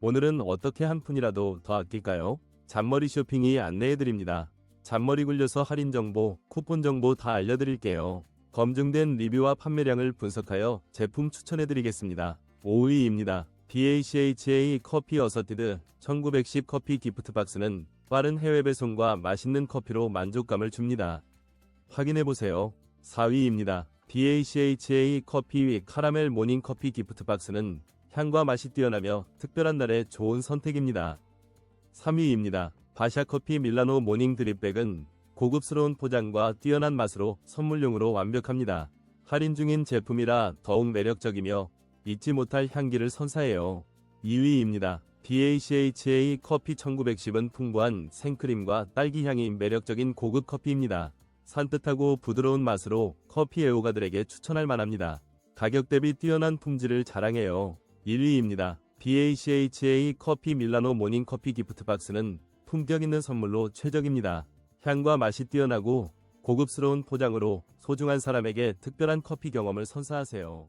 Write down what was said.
오늘은 어떻게 한 푼이라도 더 아낄까요? 잔머리 쇼핑이 안내해드립니다. 잔머리 굴려서 할인 정보, 쿠폰 정보 다 알려드릴게요. 검증된 리뷰와 판매량을 분석하여 제품 추천해드리겠습니다. 5위입니다. DACHA 커피 어서티드 1910 커피 기프트 박스는 빠른 해외 배송과 맛있는 커피로 만족감을 줍니다. 확인해보세요. 4위입니다. DACHA 커피 위 카라멜 모닝 커피 기프트 박스는 향과 맛이 뛰어나며 특별한 날에 좋은 선택입니다. 3위입니다. 바샤 커피 밀라노 모닝 드립백은 고급스러운 포장과 뛰어난 맛으로 선물용으로 완벽합니다. 할인 중인 제품이라 더욱 매력적이며 잊지 못할 향기를 선사해요. 2위입니다. DACHA 커피 1910은 풍부한 생크림과 딸기 향이 매력적인 고급 커피입니다. 산뜻하고 부드러운 맛으로 커피 애호가들에게 추천할 만합니다. 가격 대비 뛰어난 품질을 자랑해요. 1위입니다. DACHA 커피 밀라노 모닝 커피 기프트 박스는 품격 있는 선물로 최적입니다. 향과 맛이 뛰어나고 고급스러운 포장으로 소중한 사람에게 특별한 커피 경험을 선사하세요.